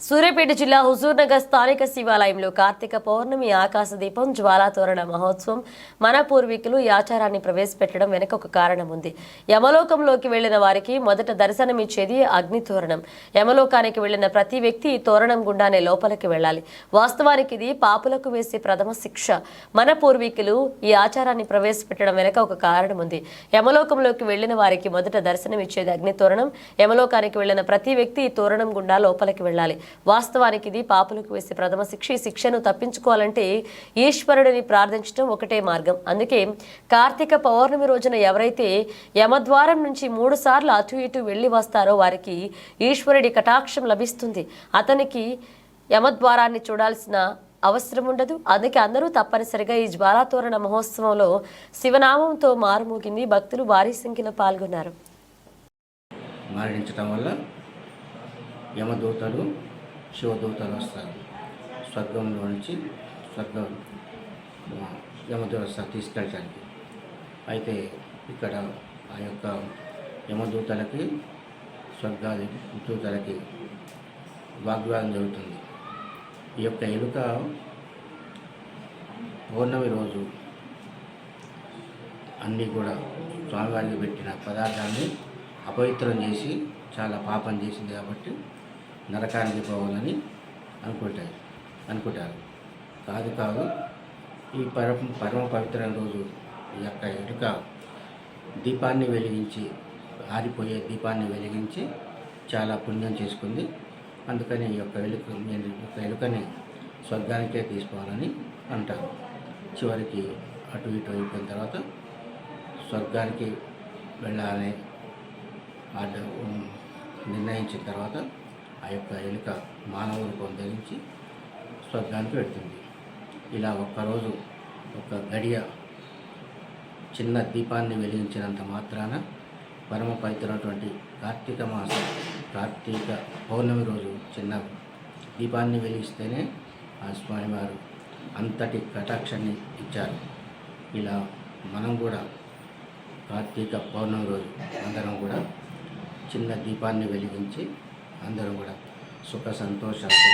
సూర్యాపేట జిల్లా హుజూర్నగర్ స్థానిక శివాలయంలో కార్తీక పౌర్ణమి ఆకాశ దీపం జ్వాలాతోరణ మహోత్సవం మన పూర్వీకులు ఈ ఆచారాన్ని ప్రవేశపెట్టడం వెనుక ఒక కారణం ఉంది. యమలోకంలోకి వెళ్ళిన వారికి మొదట దర్శనమిచ్చేది అగ్ని తోరణం యమలోకానికి వెళ్ళిన ప్రతి వ్యక్తి ఈ తోరణం గుండానే లోపలికి వెళ్ళాలి. వాస్తవానికి ఇది పాపులకు వేసే ప్రథమ శిక్ష. మన పూర్వీకులు ఈ ఆచారాన్ని ప్రవేశపెట్టడం వెనుక ఒక కారణం ఉంది. యమలోకంలోకి వెళ్ళిన వారికి మొదట దర్శనం ఇచ్చేది అగ్ని తోరణం యమలోకానికి వెళ్ళిన ప్రతి వ్యక్తి ఈ తోరణం గుండా లోపలికి వెళ్ళాలి. వాస్తవానికి ఇది పాపులకు వేసే ప్రథమ శిక్ష. ఈ శిక్షను తప్పించుకోవాలంటే ఈశ్వరుడిని ప్రార్థించడం ఒకటే మార్గం. అందుకే కార్తీక పౌర్ణమి రోజున ఎవరైతే యమద్వారం నుంచి మూడు సార్లు అటు ఇటు వెళ్ళి వస్తారో వారికి ఈశ్వరుడి కటాక్షం లభిస్తుంది. అతనికి యమద్వారాన్ని చూడాల్సిన అవసరం ఉండదు. అందుకే అందరూ తప్పనిసరిగా ఈ జ్వాలాతోరణ మహోత్సవంలో శివనామంతో మారుమోగింది భక్తులు భారీ సంఖ్యలో పాల్గొన్నారు. మరణించటం వల్ల యమదూతలు శివదూతలు వస్తారు స్వర్గంలో నుంచి స్వర్గం యమదూత తీసుకెళ్ళడానికి అయితే ఇక్కడ ఆ యొక్క యమదూతలకి స్వర్గాది దూతలకి వాగ్వాదం జరుగుతుంది. ఈ యొక్క ఎలుక పౌర్ణమి రోజు అన్నీ కూడా స్వామివారికి పెట్టిన పదార్థాన్ని అపవిత్రం చేసి చాలా పాపం చేసింది కాబట్టి నరకానికి పోవాలని అనుకుంటారు అనుకుంటారు. కాదు కాదు ఈ పరమ పరమ పవిత్ర రోజు ఈ యొక్క ఎలుక దీపాన్ని వెలిగించి ఆరిపోయే దీపాన్ని వెలిగించి చాలా పుణ్యం చేసుకుంది. అందుకని ఈ యొక్క ఎలుక నేను యొక్క ఎలుకని స్వర్గానికే తీసుకోవాలని అంటారు. చివరికి అటు ఇటు అయిపోయిన తర్వాత స్వర్గానికి వెళ్ళాలని నిర్ణయించిన తర్వాత ఆ యొక్క ఎలుక మానవ రూపం ధరించి స్వర్గానికి పెడుతుంది ఇలా ఒక్కరోజు ఒక గడియ చిన్న దీపాన్ని వెలిగించినంత మాత్రాన పరమ పవిత్రమైనటువంటి కార్తీక మాసం కార్తీక పౌర్ణమి రోజు చిన్న దీపాన్ని వెలిగిస్తేనే ఆ స్వామివారు అంతటి కటాక్షాన్ని ఇచ్చారు. ఇలా మనం కూడా కార్తీక పౌర్ణమి రోజు అందరం కూడా చిన్న దీపాన్ని వెలిగించి అందరం కూడా సుఖ సంతోషాలతో